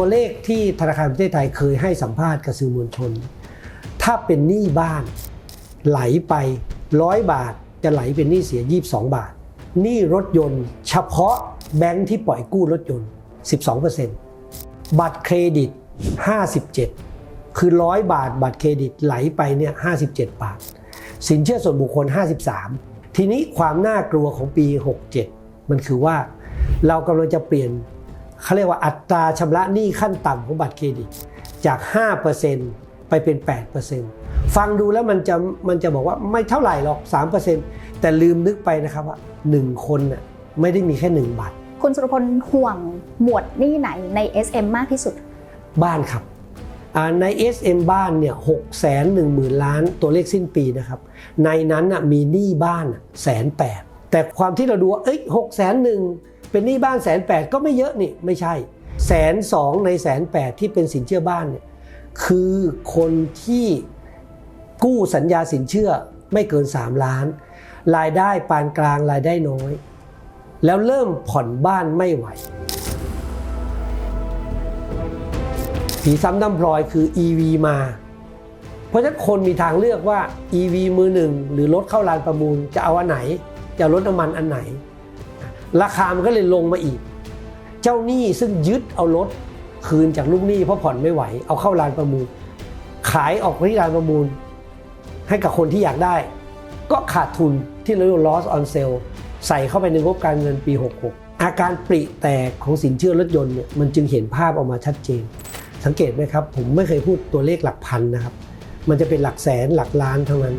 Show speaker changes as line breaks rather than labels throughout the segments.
ตัวเลขที่ธนาคารประเทศไทยเคยให้สัมภาษณ์กับสื่อมวลชน ถ้าเป็นหนี้บ้านไหลไปร้อยบาทจะไหลเป็นหนี้เสีย 22 บาท หนี้รถยนต์ เฉพาะแบงค์ที่ปล่อยกู้รถยนต์ 12%บัตรเครดิต 57 คือร้อยบาท บัตรเครดิตไหลไปเนี่ย 57 บาท สินเชื่อส่วนบุคคล 53 ทีนี้ความน่ากลัวของปี 67 มันคือว่าเรากำลังจะเปลี่ยน เขาเรียกว่าอัตราชำระหนี้ขั้นต่ำของบัตรเครดิต จาก 5%ไปเป็น 8%ฟังดูแล้วมันจะมันจะบอกว่าไม่เท่าไหร่หรอก 3%แต่ลืมนึกไปนะครับว่า 1 คนน่ะไม่ได้มีแค่ 1 บาท
คุณสุรพลห่วงหมวดหนี้ไหนใน SM มากที่สุด
บ้านครับอ่าใน SM บ้านเนี่ยหกแสนหนึ่งหมื่นล้านตัวเลขสิ้นปีนะครับ ในนั้นน่ะมีหนี้บ้านแสนแปดแต่ความที่เราดูว่าเอ้ยหกแสนหนึ่ง เป็นหนี้บ้านแสนแปดก็ไม่เยอะนี่ไม่ใช่แสนสองในแสนแปดที่เป็นสินเชื่อบ้านเนี่ยคือคนที่กู้สัญญาสินเชื่อไม่เกิน 3 ล้าน รายได้ปานกลางรายได้น้อย แล้วเริ่มผ่อนบ้านไม่ไหว ผีซ้ำดำพลอยคือ EV มา เพราะฉะนั้นคนมีทางเลือกว่า EV มือหนึ่งหรือรถเข้าลานประมูลจะเอาอันไหน จะรถน้ำมันอันไหน ราคามันก็เลยลงมาอีก เจ้าหนี้ซึ่งยึดเอารถคืนจากลูกหนี้เพราะผ่อนไม่ไหว เอาเข้าลานประมูล ขายออกไปที่ลานประมูล ให้กับคนที่อยากได้ ก็ขาดทุนที่เราเรียกว่า loss on sale ใส่เข้าไปในงบการเงินปี 66 อาการปริแตกของสินเชื่อรถยนต์เนี่ยมันจึงเห็นภาพออกมาชัดเจน สังเกตไหมครับ ผมไม่เคยพูดตัวเลขหลักพันนะครับ มันจะเป็นหลักแสนหลักล้านเท่านั้น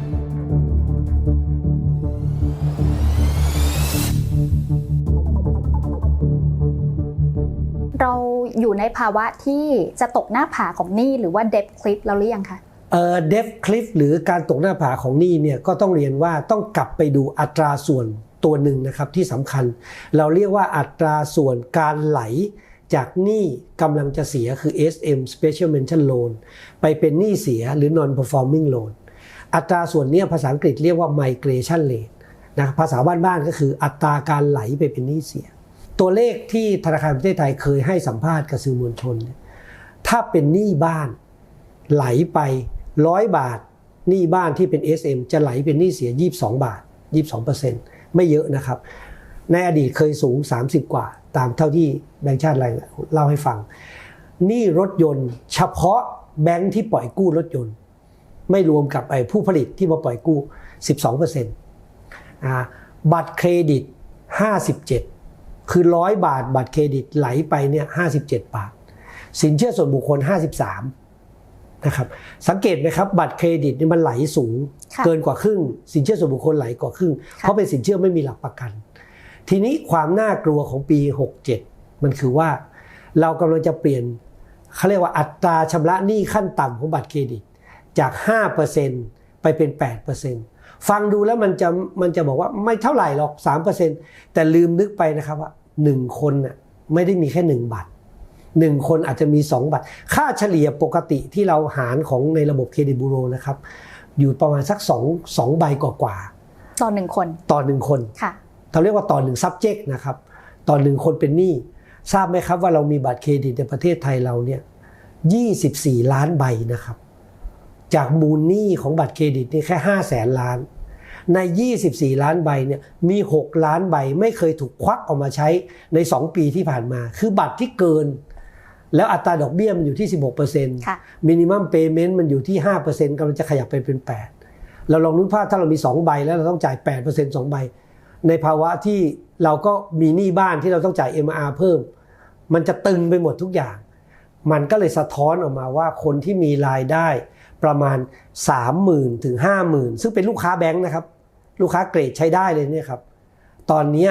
เราอยู่ในภาวะที่จะตกหน้าผาของหนี้หรือว่า debt cliff เราหรือยังคะ
เดฟคลิฟหรือการตกหน้าผาของหนี้เนี่ยก็ต้องเรียนว่าต้องกลับไปดูอัตราส่วนตัวหนึ่งนะครับที่สำคัญ เราเรียกว่าอัตราส่วนการไหลจากหนี้กำลังจะเสียคือ SM Special Mention Loan ไปเป็นหนี้เสียหรือ Non Performing Loan อัตราส่วนนี้ภาษาอังกฤษเรียกว่า Migration Rate นะภาษาบ้านๆก็คืออัตราการไหลไปเป็นหนี้เสีย ตัวเลขที่ธนาคารประเทศไทยเคยให้สัมภาษณ์กับสื่อมวลชน ถ้าเป็นหนี้บ้านไหลไปร้อยบาทหนี้บ้านที่เป็น SM จะไหลเป็นหนี้เสีย 22 บาท 22ไม่เยอะนะครับ ในอดีตเคยสูง 30 กว่า ตามเท่าที่แบงค์ชาติรายเล่าให้ฟังหนี้รถยนต์ เฉพาะแบงค์ที่ปล่อยกู้รถยนต์ ไม่รวมกับไอ้ผู้ผลิตที่มาปล่อยกู้ 12%อ่าบัตรเครดิต 57 คือร้อยบาทบัตรเครดิตไหลไปเนี่ย57บาท สินเชื่อส่วนบุคคล53นะครับสังเกตไหมครับบัตรเครดิตนี่มันไหลสูง
ค่ะ
เกินกว่าครึ่ง สินเชื่อส่วนบุคคลไหลกว่าครึ่ง เพราะเป็นสินเชื่อไม่มีหลักประกัน ทีนี้ความน่ากลัวของปี 67 มันคือว่า เรากำลังจะเปลี่ยนเขาเรียกว่าอัตราชำระหนี้ขั้นต่ำของบัตรเครดิตจาก 5%ไปเป็น 8%ฟังดูแล้วมันจะมันจะบอกว่าไม่เท่าไหร่หรอก 3%แต่ลืมนึกไปนะครับว่า 1คนน่ะไม่ได้มีแค่1บาทหนึ่งคนอาจจะมี2บัตร ค่าเฉลี่ยปกติที่เราหารของในระบบเครดิตบูโรนะครับ อยู่ประมาณสัก2 2ใบกว่า
ต่อหนึ่งคน
ๆต่อหนึ่งคน
ค่ะ
เราเรียกว่าต่อหนึ่ง subject นะครับ ต่อหนึ่งคนเป็นหนี้ทราบไหมครับว่าเรามีบัตรเครดิตในประเทศไทยเราเนี่ย24ล้านใบนะครับ จากมูลหนี้ของบัตรเครดิตนี่แค่5แสนล้าน ใน 24 ล้านใบเนี่ยมี 6 ล้านใบไม่เคยถูกควักออกมาใช้ใน 2 ปีที่ผ่านมา คือบัตรที่เกิน แล้วอัตราดอกเบี้ยมันอยู่ที่ 16%
ค่ะ
มินิมัมเพย์เมนต์มันอยู่ที่ 5%กำลังจะขยับไปเป็น 8 เราลองนึกภาพถ้าเรามี 2 ใบแล้วเราต้องจ่าย 8% 2 ใบ ในภาวะที่เราก็มีหนี้บ้านที่เราต้องจ่าย MR เพิ่ม มันจะตึงไปหมดทุกอย่าง มันก็เลยสะท้อนออกมาว่าคนที่มีรายได้ประมาณ 30,000 ถึง 50,000 ซึ่งเป็นลูกค้าแบงค์นะครับ ลูกค้าเกรดใช้ได้เลยเนี่ยครับ ตอนนี้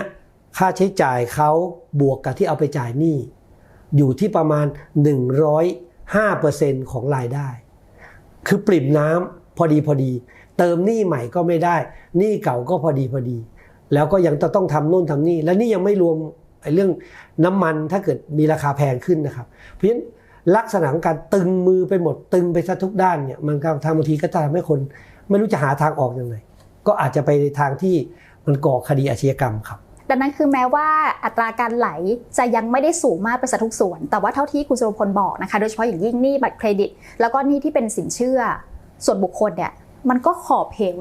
ค่าใช้จ่ายเขาบวกกับที่เอาไปจ่ายหนี้ อยู่ที่ประมาณ 105%ของรายได้ คือปริ่มน้ำพอดีพอดี เติมหนี้ใหม่ก็ไม่ได้หนี้เก่าก็พอดีพอดี แล้วก็ยังจะต้องทำโน่นทำนี่ และนี่ยังไม่รวมไอ้เรื่องน้ำมันถ้าเกิดมีราคาแพงขึ้นนะครับ เพราะฉะนั้นลักษณะของการตึงมือไปหมดตึงไปซะทุกด้านเนี่ยมันก็ทางบางทีก็จะทำให้คน ไม่รู้จะหาทางออกอยังไง ก็อาจจะไปในทางที่มันก่อคดีอาชญากรรมครับ
ดังนั้นคือแม้ว่าอัตราการไหลจะยังไม่ได้สูงมากเป็นสัดทุกส่วน แต่ว่าเท่าที่คุณสุรพลบอกนะคะ โดยเฉพาะอย่างยิ่งหนี้บัตรเครดิต แล้วก็หนี้ที่เป็นสินเชื่อ ส่วนบุคคลเนี่ยมันก็ขอบเพลง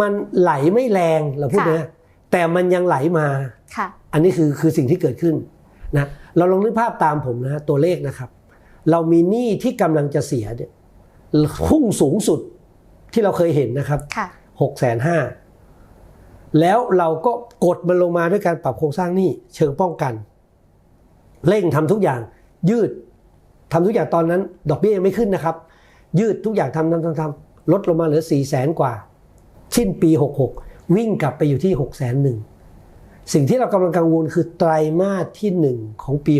มันไหลไม่แรงเราพูด
ค่ะ
นะแต่มันยังไหลมา
ค่ะ
อันนี้คือคือสิ่งที่เกิดขึ้นนะเราลองนึกภาพตามผมนะตัวเลขนะครับ เรามีหนี้ที่กำลังจะเสียเนี่ยพุ่งสูงสุดที่เราเคยเห็นนะครับ
ค่ะ
หกแสนห้าแล้วเราก็กดมันลงมาด้วยการปรับโครงสร้างหนี้เชิงป้องกัน เร่งทำทุกอย่าง ยืดทำทุกอย่างตอนนั้น ดอกเบี้ยยังไม่ขึ้นนะครับ ยืดทุกอย่างทำทำทำทำลดลงมาเหลือสี่แสนกว่า สิ้นปี 66 วิ่งกลับไปอยู่ที่6กแสนหนึ่งสิ่งที่เรากำลังกังวลคือไตรมาสที่ 1 ของปี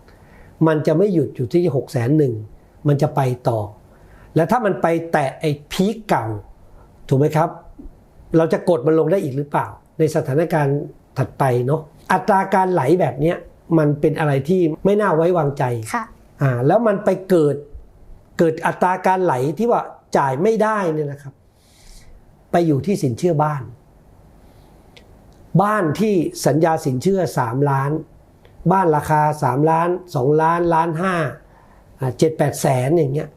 67 มันจะไม่หยุดอยู่ที่6กแสนหนึ่งมันจะไปต่อ และถ้ามันไปแตะไอ้พีคเก่า ถูกไหมครับ เราจะกดมันลงได้อีกหรือเปล่า ในสถานการณ์ถัดไปเนาะอัตราการไหลแบบเนี้ยมันเป็นอะไรที่ไม่น่าไว้วางใจ
ค่ะ
อ่าแล้วมันไปเกิดเกิดอัตราการไหลที่ว่าจ่ายไม่ได้เนี่ยนะครับ ไปอยู่ที่สินเชื่อบ้าน บ้านที่สัญญาสินเชื่อ 3 ล้าน บ้านราคา 3 ล้าน 2 ล้านล้านห้าเจ็ดแปดแสนอย่างเงี้ย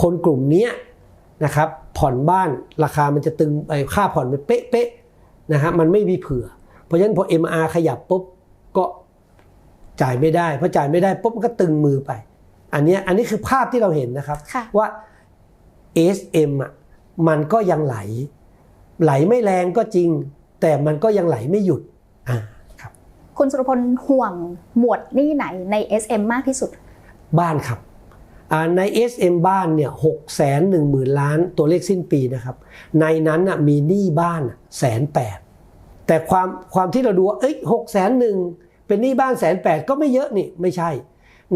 คนกลุ่มเนี้ยนะครับ ผ่อนบ้านราคามันจะตึงไอ้ค่าผ่อนมันเป๊ะๆนะฮะมันไม่มีเผื่อ เพราะฉะนั้นพอ MR ขยับปุ๊บก็จ่ายไม่ได้พอจ่ายไม่ได้ปุ๊บมันก็ตึงมือไป อันเนี้ยอันนี้คือภาพที่เราเห็นนะครับ
ค่ะ
ว่า SM อะมันก็ยังไหล ไหลไม่แรงก็จริง แต่มันก็ยังไหลไม่หยุดอ่าครับ
คุณสุรพลห่วงหมวดหนี้ไหนใน SM มากที่สุด
บ้านครับอ่า ใน SM บ้านเนี่ยหกแสนหนึ่งหมื่นล้านตัวเลขสิ้นปีนะครับ ในนั้นน่ะมีหนี้บ้านแสนแปดแต่ความความที่เราดูว่าเอ้ยหกแสนหนึ่งเป็นหนี้บ้านแสนแปดก็ไม่เยอะนี่ไม่ใช่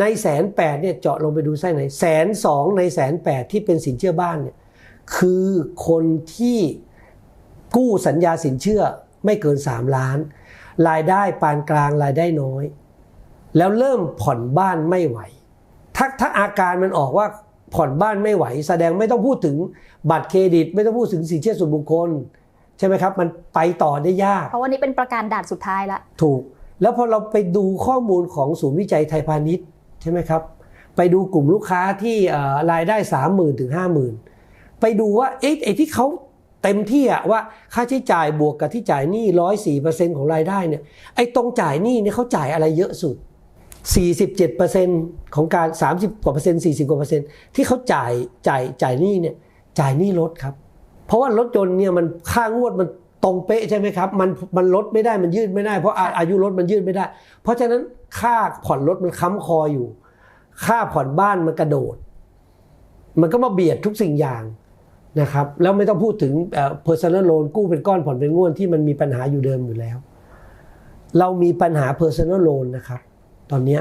ในแสนแปดเนี่ยเจาะลงไปดูไส้ไหนแสนสองในแสนแปดที่เป็นสินเชื่อบ้านเนี่ยคือคนที่กู้สัญญาสินเชื่อไม่เกิน 3 ล้าน รายได้ปานกลางรายได้น้อย แล้วเริ่มผ่อนบ้านไม่ไหว ถ้าถ้าอาการมันออกว่าผ่อนบ้านไม่ไหว แสดงไม่ต้องพูดถึงบัตรเครดิต ไม่ต้องพูดถึงสินเชื่อส่วนบุคคล ใช่ไหมครับ มันไปต่อได้ยาก
เพราะว่านี่เป็นประการด่านสุดท้ายละ
ถูก แล้วพอเราไปดูข้อมูลของศูนย์วิจัยไทยพาณิชย์ใช่ไหมครับ ไปดูกลุ่มลูกค้าที่เอ่อรายได้ 3 0,000ถึง50,000ไปดูว่าเอ๊ะไอ้ที่เขาเต็มที่อะว่าค่าใช้จ่ายบวกกับที่จ่ายหนี้ร้อยสี่เปอร์เซ็นต์ของรายได้เนี่ยไอ้ตรงจ่ายหนี้เนี่ยเขาจ่ายอะไรเยอะสุด 47%ของการ 30กว่าเปอร์เซ็นต์40กว่าเปอร์เซ็นต์ที่เขาจ่ายจ่ายจ่ายหนี้เนี่ยจ่ายหนี้รถครับ เพราะว่ารถยนต์เนี่ยมันค่างวดมันตรงเป๊ะใช่ไหมครับมันมันลดไม่ได้มันยืดไม่ได้ เพราะอาอายุรถมันยืดไม่ได้ เพราะฉะนั้นค่าผ่อนรถมันค้ำคออยู่ ค่าผ่อนบ้านมันกระโดด มันก็มาเบียดทุกสิ่งอย่างนะครับแล้วไม่ต้องพูดถึงเอ่อ personal loan กู้เป็นก้อนผ่อนเป็นงวดที่มันมีปัญหาอยู่เดิมอยู่แล้ว เรามีปัญหา personal loan นะครับ ตอนเนี้ย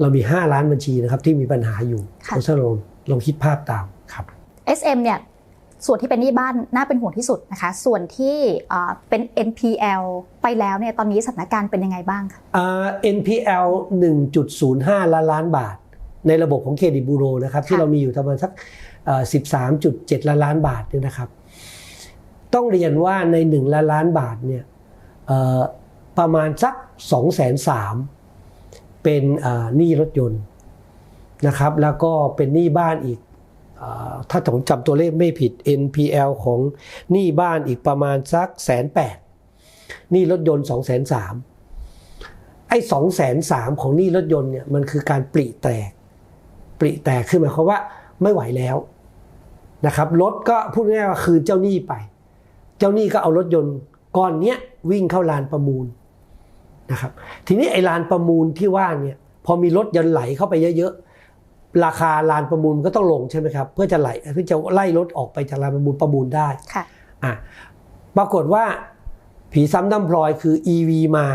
เรามี 5 ล้านบัญชีนะครับที่มีปัญหาอยู่
ค่ะ
personal loan ลองคิดภาพตามครับ
SM เนี่ยส่วนที่เป็นหนี้บ้านน่าเป็นห่วงที่สุดนะคะ ส่วนที่อ่าเป็น NPL ไปแล้วเนี่ยตอนนี้สถานการณ์เป็นยังไงบ้างคะ
อ่า NPL 1.05 ล้านล้านบาท ในระบบของเครดิตบูโรนะครับที่เรามีอยู่ประมาณสักเอ่อ13.7 ล้านล้านบาทเนี่ยนะครับ ต้องเรียนว่าใน 1 ล้านล้านบาทเนี่ยเอ่อประมาณสัก2 3 0 0 0 เป็นหนี้รถยนต์นะครับ แล้วก็เป็นหนี้บ้านอีกอถ้าผมจำตัวเลขไม่ผิด NPL ของหนี้บ้านอีกประมาณสักแสนแปดหนี้รถยนต์2 3 0 0 0ไอ้สองแสนสามของหนี้รถยนต์เนี่ยมันคือการปริแตก ปริแตกคือหมายความว่าไม่ไหวแล้วนะครับรถก็พูดง่ายๆว่าคืนเจ้าหนี้ไป เจ้าหนี้ก็เอารถยนต์ก้อนเนี้ยวิ่งเข้าลานประมูล นะครับทีนี้ไอ้ลานประมูลที่ว่าเนี่ยพอมีรถยนต์ไหลเข้าไปเยอะๆ ราคาลานประมูลมันก็ต้องลงใช่ไหมครับ เพื่อจะไหลเพื่อจะไล่รถออกไปจากลานประมูลประมูลได้
ค่ะ
อะปรากฏว่าผีซ้ำดำพลอยคือ EV มา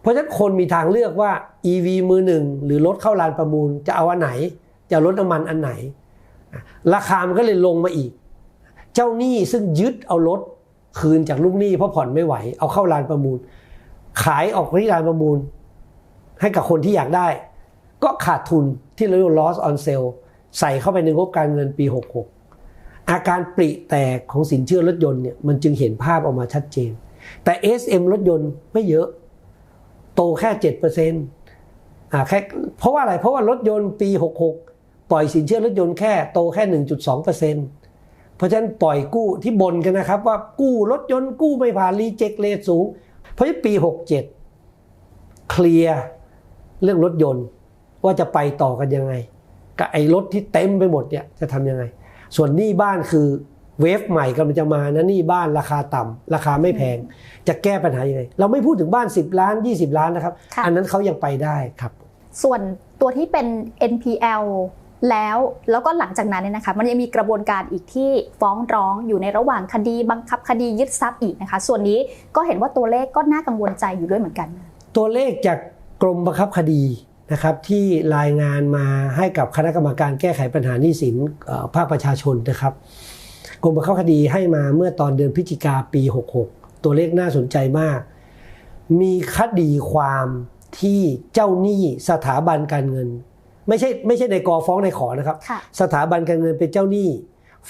เพราะฉะนั้นคนมีทางเลือกว่า EV มือหนึ่งหรือรถเข้าลานประมูลจะเอาอันไหน จะเอารถน้ำมันอันไหนอะราคามันก็เลยลงมาอีก เจ้าหนี้ซึ่งยึดเอารถคืนจากลูกหนี้เพราะผ่อนไม่ไหว เอาเข้าลานประมูล ขายออกที่ลานประมูล ให้กับคนที่อยากได้ ก็ขาดทุนที่เราเรียกว่า loss on sale ใส่เข้าไปในงบการเงินปี 66 อาการปริแตกของสินเชื่อรถยนต์เนี่ยมันจึงเห็นภาพออกมาชัดเจน แต่ SM รถยนต์ไม่เยอะ โตแค่เจ็ดเปอร์เซ็นต์อ่าแค่เพราะว่าอะไร เพราะว่ารถยนต์ปี 66 ปล่อยสินเชื่อรถยนต์แค่โตแค่ 1.2เปอร์เซ็นต์เพราะฉะนั้นปล่อยกู้ที่บนกันนะครับ ว่ากู้รถยนต์กู้ไม่ผ่านรีเจ็คเลทสูง เพราะฉะนั้นปี 67 เคลียร์เรื่องรถยนต์ว่าจะไปต่อกันยังไง กับไอ้รถที่เต็มไปหมดเนี่ยจะทำยังไง ส่วนหนี้บ้านคือเวฟใหม่กำลังจะมานะหนี้บ้านราคาต่ำราคาไม่แพง จะแก้ปัญหายังไง เราไม่พูดถึงบ้าน 10 ล้าน 20 ล้านนะครับ
ค่ะ
อันนั้นเขายังไปได้ครับ
ส่วนตัวที่เป็น NPL แล้วแล้วก็หลังจากนั้นเนี่ยนะคะมันยังมีกระบวนการอีกที่ฟ้องร้องอยู่ในระหว่างคดีบังคับคดียึดทรัพย์อีกนะคะ ส่วนนี้ก็เห็นว่าตัวเลขก็น่ากังวลใจอยู่ด้วยเหมือนกัน
ตัวเลขจากกรมบังคับคดีนะครับที่รายงานมาให้กับคณะกรรมการแก้ไขปัญหาหนี้สินภาคประชาชนนะครับกรมบังคับคดีให้มาเมื่อตอนเดือนพฤศจิกาปี 66 ตัวเลขน่าสนใจมาก มีคดีความที่เจ้าหนี้สถาบันการเงิน ไม่ใช่ไม่ใช่ในกอฟ้องในขอนะครับ
ค่ะ
สถาบันการเงินเป็นเจ้าหนี้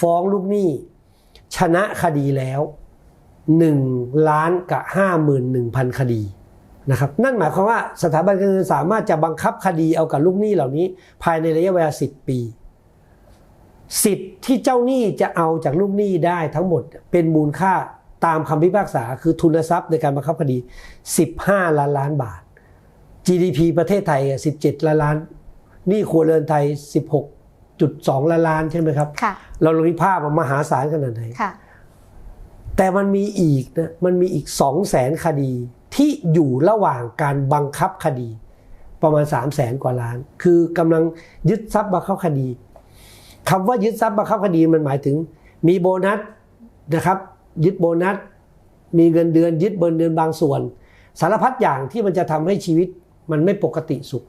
ฟ้องลูกหนี้ ชนะคดีแล้ว1ล้านกับ51,000คดีนะครับนั่นหมายความว่าสถาบันการเงินสามารถจะบังคับคดีเอากับลูกหนี้เหล่านี้ ภายในระยะเวลา10ปี สิทธิ์ที่เจ้าหนี้จะเอาจากลูกหนี้ได้ทั้งหมดเป็นมูลค่าตามคำพิพากษาคือทุนทรัพย์ในการบังคับคดี 15 ล้านล้านบาท GDP ประเทศไทยอะ17 ล้านล้านห นี่ครัวเรือนไทย 16.2 ล้านล้านใช่ไหมครับ
ค่ะ
เราลองคิดภาพว่ามหาศาลขนาดไหน
ค่ะ
แต่มันมีอีกนะมันมีอีก 2 0 0แสนคดีที่อยู่ระหว่างการบังคับคดี ประมาณ 3 0 0แสนกว่าล้าน คือกำลังยึดทรัพย์บังคับคดีคำว่ายึดทรัพย์บังคับคดีมันหมายถึง มีโบนัสนะครับ ยึดโบนัส มีเงินเดือน ยึดเบินเดือนบางส่วน สารพัดอย่างที่มันจะทำให้ชีวิตมันไม่ปกติสุข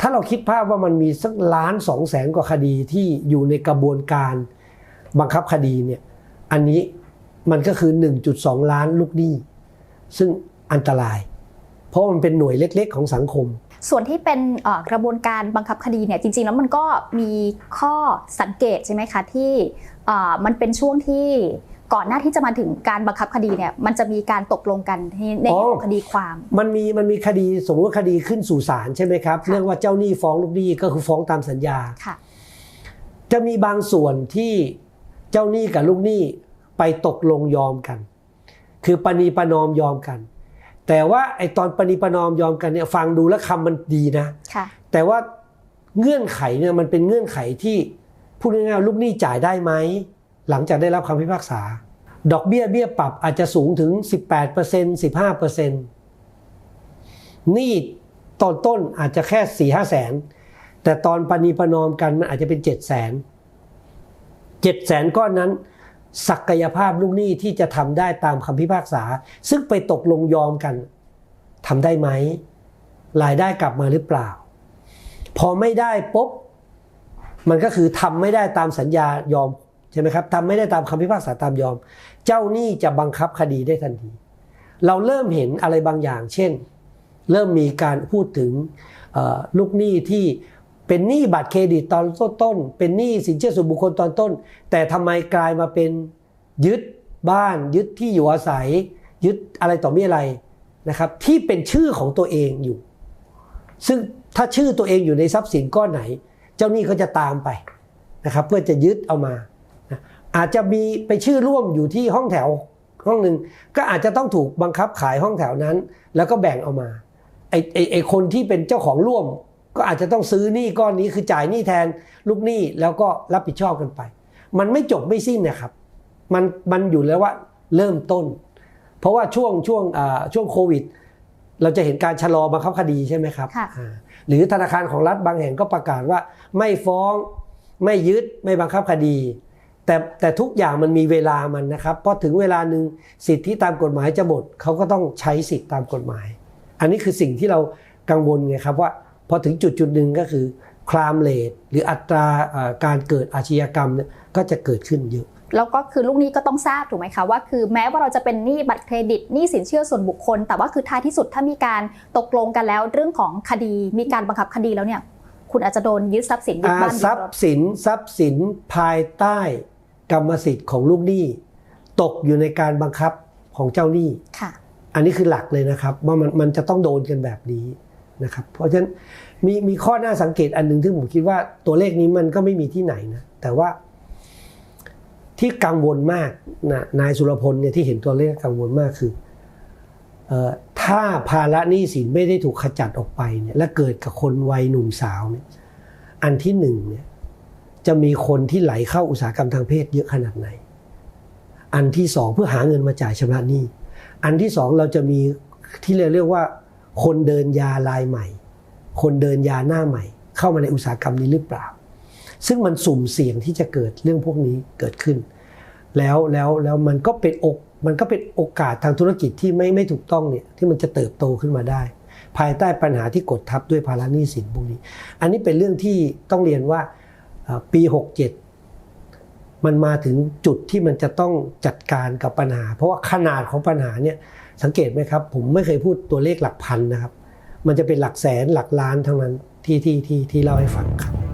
ถ้าเราคิดภาพว่ามันมีสักล้านสองแสนกว่าคดีที่อยู่ในกระบวนการบังคับคดีเนี่ยอันนี้มันก็คือ 1.2 ล้านลูกหนี้ ซึ่งอันตราย เพราะมันเป็นหน่วยเล็ก ๆ ของสังคม
ส่วนที่เป็นกระบวนการบังคับคดีเนี่ยจริง ๆ แล้วมันก็มีข้อสังเกตใช่ไหมคะที่มันเป็นช่วงที่ ก่อนหน้าที่จะมาถึงการบังคับคดีเนี่ยมันจะมีการตกลงกันในใน
อ๋อ
เรื่องของคดีความ
มันมีมันมีคดีสมมติว่าคดีขึ้นสู่ศาลใช่ไหมครับ
ค่ะ
เรื่องว่าเจ้าหนี้ฟ้องลูกหนี้ก็คือฟ้องตามสัญญา
ค่ะ
จะมีบางส่วนที่เจ้าหนี้กับลูกหนี้ไปตกลงยอมกัน คือปณีประนอมยอมกัน แต่ว่าไอตอนปณีประนอมยอมกันเนี่ยฟังดูแล้วคำมันดีนะ
ค่ะ
แต่ว่าเงื่อนไขเนี่ยมันเป็นเงื่อนไขที่พูดง่ายๆว่าลูกหนี้จ่ายได้ไหม หลังจากได้รับคำพิพากษา ดอกเบี้ยเบี้ยปรับอาจจะสูงถึง 18% 15%หนี้ตอนต้นอาจจะแค่ 4 5แสน แต่ตอนปณีประนอมกันมันอาจจะเป็น7 0 0แสน 7 แสนก้อนนั้น ศักยภาพลูกหนี้ที่จะทำได้ตามคำพิพากษา ซึ่งไปตกลงยอมกันทำได้ไหมรายได้กลับมาหรือเปล่า พอไม่ได้ปุ๊บมันก็คือทำไม่ได้ตามสัญญายอม ใช่ไหมครับทำไม่ได้ตามคำพิพากษาตามยอม เจ้าหนี้จะบังคับคดีได้ทันที เราเริ่มเห็นอะไรบางอย่าง เช่น เริ่มมีการพูดถึงลูกหนี้ที่เป็นหนี้บัตรเครดิตตอนต้น เป็นหนี้สินเชื่อส่วนบุคคลตอนต้น แต่ทำไมกลายมาเป็นยึดบ้านยึดที่อยู่อาศัย ยึดอะไรต่อมีอะไรนะครับที่เป็นชื่อของตัวเองอยู่ ซึ่งถ้าชื่อตัวเองอยู่ในทรัพย์สินก้อนไหน เจ้าหนี้เขาจะตามไปนะครับเพื่อจะยึดเอามา อาจจะมีไปชื่อร่วมอยู่ที่ห้องแถวห้องหนึ่งก็อาจจะต้องถูกบังคับขายห้องแถวนั้น แล้วก็แบ่งเอามาไอ้ไอ้ไอ้คนที่เป็นเจ้าของร่วม ก็อาจจะต้องซื้อหนี้ก้อนนี้คือจ่ายหนี้แทนลูกหนี้แล้วก็รับผิดชอบกันไป มันไม่จบไม่สิ้นนะครับมันมันอยู่แล้วว่าเริ่มต้น เพราะว่าช่วงช่วงอ่าช่วงโควิด เราจะเห็นการชะลอบังคับคดีใช่ไหมครับ
ค่ะ
อ่าหรือธนาคารของรัฐบางแห่งก็ประกาศว่า ไม่ฟ้องไม่ยึดไม่บังคับคดี แต่แต่ทุกอย่างมันมีเวลามันนะครับพอถึงเวลาหนึ่งสิทธิตามกฎหมายจะหมดเขาก็ต้องใช้สิทธิตามกฎหมาย อันนี้คือสิ่งที่เรากังวลไงครับว่าพอถึงจุดจุดหนึ่งก็คือคลามเลทหรืออัตราเอ่อการเกิดอาชญากรรมเนี่ยก็จะเกิดขึ้นเยอะ
แล้วก็คือลูกหนี้ก็ต้องทราบถูกไหมคะว่าคือแม้ว่าเราจะเป็นหนี้บัตรเครดิตหนี้สินเชื่อส่วนบุคคล แต่ว่าคือท้ายที่สุดถ้ามีการตกลงกันแล้วเรื่องของคดีมีการบังคับคดีแล้วเนี่ยคุณอาจจะโดนยึดทรัพย์สินยึด
อา
บ้านยึ
ทรั
ด
พ
รถ
ย์สินทรัพย์สินภายใต้ กรรมสิทธิ์ของลูกหนี้ ตกอยู่ในการบังคับของเจ้าหนี้
ค่ะ
อันนี้คือหลักเลยนะครับ ว่ามันมันจะต้องโดนกันแบบนี้นะครับ เพราะฉะนั้นมีมีข้อน่าสังเกตอันหนึ่งที่ผมคิดว่าตัวเลขนี้มันก็ไม่มีที่ไหนนะแต่ว่าที่กังวลมากนะนายสุรพลเนี่ยที่เห็นตัวเลขกังวลมากคือเออถ้าภาระหนี้สินไม่ได้ถูกขจัดออกไปเนี่ยและเกิดกับคนวัยหนุ่มสาวเนี่ยอันที่หนึ่งเนี่ย จะมีคนที่ไหลเข้าอุตสาหกรรมทางเพศเยอะขนาดไหน อันที่สองเพื่อหาเงินมาจ่ายชำระหนี้ อันที่สองเราจะมีที่เราเรียกว่า คนเดินยาลายใหม่ คนเดินยาหน้าใหม่ เข้ามาในอุตสาหกรรมนี้หรือเปล่า ซึ่งมันสุ่มเสี่ยงที่จะเกิดเรื่องพวกนี้เกิดขึ้น แล้วแล้วแล้วมันก็เป็นอกมันก็เป็นโอกาสทางธุรกิจที่ไม่ไม่ถูกต้องเนี่ยที่มันจะเติบโตขึ้นมาได้ ภายใต้ปัญหาที่กดทับด้วยภาระหนี้สินพวกนี้ อันนี้เป็นเรื่องที่ต้องเรียนว่า ปี 67 มันมาถึงจุดที่มันจะต้องจัดการกับปัญหา เพราะว่าขนาดของปัญหาเนี่ยสังเกตไหมครับ ผมไม่เคยพูดตัวเลขหลักพันนะครับ มันจะเป็นหลักแสนหลักล้านทั้งนั้นที่ที่ที่ที่เล่าให้ฟังครับ